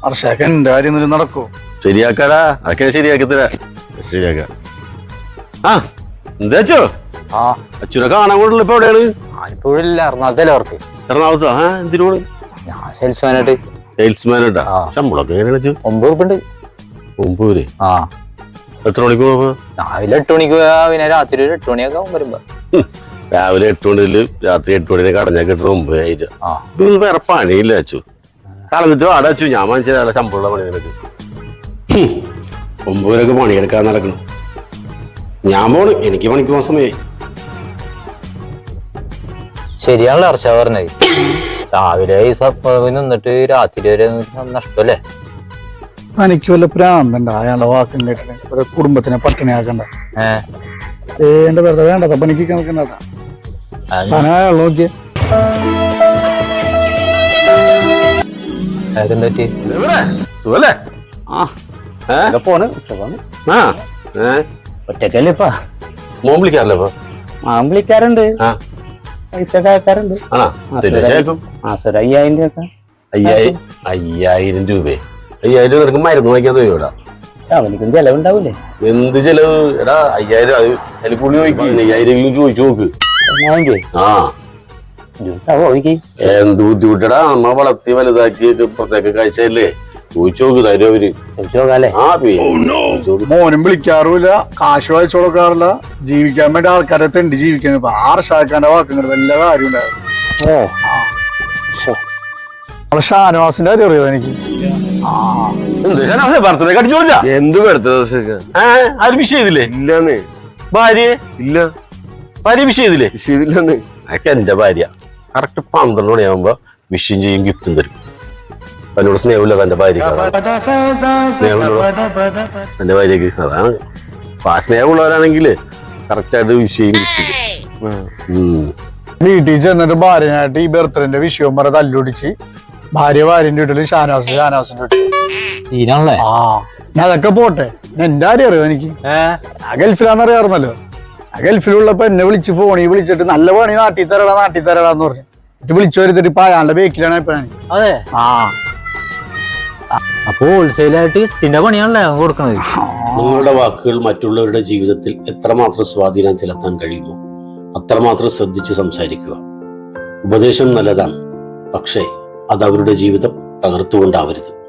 ഹർഷാക്ക എന്റെ കാര്യം എന്തെങ്കിലും നടക്കോ ശരിയാക്കാടാ. അതൊക്കെ ശരിയാക്കി. ആ എന്താച്ചോ ആ. അച്ഛനെ കാണാൻ കൂടുതൽ ഇപ്പൊ എവിടെയാണ്? ആലപ്പുഴയില്ല എറണാകുളത്തല്ലേ അവർക്ക് എറണാകുളത്ത്? ആ എന്തിനോട് ഞാൻ സെയിൽസ്മാനായിട്ട് സെയിൽസ്മാൻ ആ. ശമ്പളമൊക്കെ എങ്ങനെയാണ് അച്ഛൻ ഒമ്പത് ഉറുപ്പ ഉണ്ട് ഒമ്പൂര് ആ. എത്ര മണിക്ക് പോകുമ്പോ രാവിലെ എട്ട് മണിക്ക് പോയാ പിന്നെ രാത്രി ഒരു എട്ട് മണിയൊക്കെ ആവും വരുമ്പോ. ഹും, രാവിലെ എട്ട് മണിയിൽ രാത്രി എട്ട് മണിയിൽ കടഞ്ഞാൽ കിട്ടുന്ന ഒമ്പതിനായിരം ആ. ഇതൊന്നും വേറെ പണിയില്ല അച്ചു. കളഞ്ഞിട്ട് വാട അച്ചു ഞാൻ മനസ്സിലായ ശമ്പളമുള്ള പണി നിനക്ക് ഹും, ഒമ്പതിനൊക്കെ പണിയെടുക്കാൻ നടക്കണം ഞാൻ പോണ് എനിക്ക് പണിക്ക് പോകാൻ സമയമായി ശരിയാണല്ലോ അർച്ച പറഞ്ഞത് രാവിലെ ഈ സ- നിന്നിട്ട് രാത്രി വരെ നഷ്ടല്ലേ എനിക്ക് വല്ല പ്രാന്തണ്ട അയാളുടെ വാക്കും കേട്ടിട്ട് ഒരു കുടുംബത്തിനെ പട്ടിണിയാക്കണ്ട. ഏ? എന്റെ വെറുതെ വേണ്ടത പണിക്ക് കണക്കണ്ട അയാൾ നോക്കിയേ. സുഖല്ലേ? പോണ് ആ ഒറ്റക്കല്ലേ ഇപ്പൊ? മോൻ വിളിക്കാറില്ല ഇപ്പൊ? മാം വിളിക്കാറുണ്ട്. പൈസ ഒക്കെ ഒരു അയ്യായിരം രൂപ ഒക്കെ അയ്യായിരം അയ്യായിരം രൂപയെ അയ്യായിരം രൂപ നിനക്ക് മരുന്ന് വാങ്ങിക്കാൻ തരുമോ അവനിക്കും ചെലവുണ്ടാവൂലേ? എന്ത് ചെലവ്? എടാ അയ്യായിരം അത് അതിൽ പുള്ളി ചോദിക്കും. അയ്യായിരം ചോദിച്ചു നോക്ക്. ആ. എന്ത് ബുദ്ധിമുട്ടടാ? അമ്മ വളർത്തി വലുതാക്കി പുറത്തേക്ക് കാഴ്ചയല്ലേ ചോദിച്ചു നോക്ക് തരും അവർ. ആ പിന്നെ ചോദിച്ചു നോക്ക്. മോനും വിളിക്കാറുമില്ല. കാശ് വായിച്ചു കൊടുക്കാറില്ല ജീവിക്കാൻ വേണ്ടി ആൾക്കാരെ തെണ്ടി ജീവിക്കാൻ. ഇപ്പൊ ആറ് ഹർഷാക്കാന്റെ വാക്കുകൾ വല്ല കാര്യം ഉണ്ടായിരുന്നു ഷാനവാസിന്റെ കാര്യം അറിയോ എനിക്ക്? എന്ത്? ഞാൻ ബർത്ത്ഡേ കടിച്ചു കൊടുത്താ? എന്ത് ബർത്ത്ഡേ ആ ആരും വിഷ് ചെയ്തില്ലേ? ഇല്ലെന്ന്. ഭാര്യ ഇല്ല. ഭാര്യ വിഷ് ചെയ്തില്ലേ? പക്ഷെ ഇതില്ലെന്ന് അതൊക്കെ എന്റെ ഭാര്യ കറക്റ്റ് പന്ത്രണ്ട് മണിയാകുമ്പോ വിഷയം ചെയ്യും ഗിഫ്റ്റും തരും. തന്നോട് സ്നേഹമില്ല തന്റെ ഭാര്യക്ക് സ്നേഹമുള്ള തന്റെ ഭാര്യക്ക് അതാണ്. ആ സ്നേഹമുള്ളവരാണെങ്കിൽ കറക്റ്റ് ആയിട്ട് വിഷ് ചെയ്യും gift തരും. ഉം. വീട്ടിൽ ചെന്നിട്ട് ഭാര്യനായിട്ട് ഈ ബർത്ത്ഡേന്റെ വിഷയം പറ തല്ലുപിടിച്ച് ഭാര്യ ഭാര്യന്റെ വീട്ടിൽ ഷാനവാസ് ഷാനവാസിന്റെ വീട്ടിൽ. ആ. ഞാൻ അതൊക്കെ പോട്ടെ. എന്റെ കാര്യം അറിയോ എനിക്ക്? ഏഹ് ആ ഗൾഫിലാന്ന് അറിയാറുന്നല്ലോ ആ ഗൾഫിലുള്ളപ്പോ എന്നെ വിളിച്ച് ഫോണിൽ വിളിച്ചിട്ട് നല്ല പണി നാട്ടി തരടാ നാട്ടി തരടാന്ന് പറഞ്ഞു. എന്നിട്ട് വിളിച്ചു വരുത്തിട്ട് ഇപ്പൊ അയാളുടെ ബേക്കിലാണ് അതെ? ആ. അപ്പൊ ഹോൾസെയിലായിട്ട് ഇതിന്റെ പണിയാണല്ലേ കൊടുക്കണത്? നിങ്ങളുടെ വാക്കുകൾ മറ്റുള്ളവരുടെ ജീവിതത്തിൽ എത്രമാത്രം സ്വാധീനം ചെലുത്താൻ കഴിയുമോ അത്രമാത്രം ശ്രദ്ധിച്ച് സംസാരിക്കുക. ഉപദേശം നല്ലതാണ്. പക്ഷേ അത് അവരുടെ ജീവിതം തകർത്തുകൊണ്ടാവരുത്.